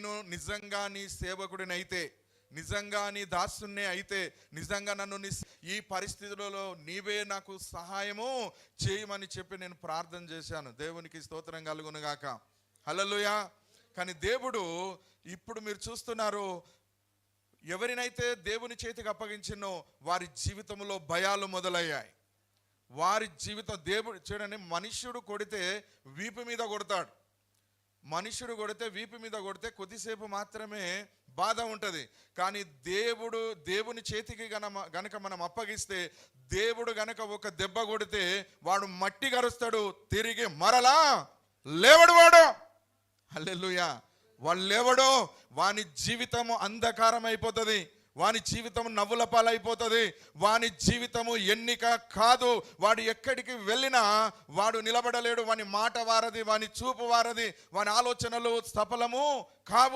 నేను నిజంగా నీ సేవకుడినైతే నిజంగా నీ దాసున్నే అయితే నిజంగా నన్ను నీ ఈ పరిస్థితులలో నీవే నాకు సహాయము చేయమని చెప్పి నేను ప్రార్థన చేశాను. దేవునికి స్తోత్రం కలుగునుగాక. హలలుయా కానీ దేవుడు ఇప్పుడు మీరు చూస్తున్నారు ఎవరినైతే దేవుని చేతికి అప్పగించినో వారి జీవితంలో భయాలు మొదలయ్యాయి. వారి జీవితం దేవుడు చూడండి మనుష్యుడు కొడితే వీపు మీద కొడతాడు. మనుషుడు కొడితే వీపు మీద కొడితే కొద్దిసేపు మాత్రమే బాధ ఉంటుంది. కానీ దేవుడు దేవుని చేతికి గన గనక మనం అప్పగిస్తే దేవుడు గనక ఒక దెబ్బ కొడితే వాడు మట్టి కరుస్తాడు తిరిగి మరలా లేవడు వాడు. అల్లెలుయా వాళ్ళు లేవడో వాని జీవితము అంధకారం అయిపోతుంది వాని జీవితం నవ్వుల పాలైపోతుంది. వాని జీవితము ఎన్నిక కాదు. వాడు ఎక్కడికి వెళ్ళినా వాడు నిలబడలేడు. వాని మాట వారది వాని చూపు వారది వాని ఆలోచనలు సఫలము కావు.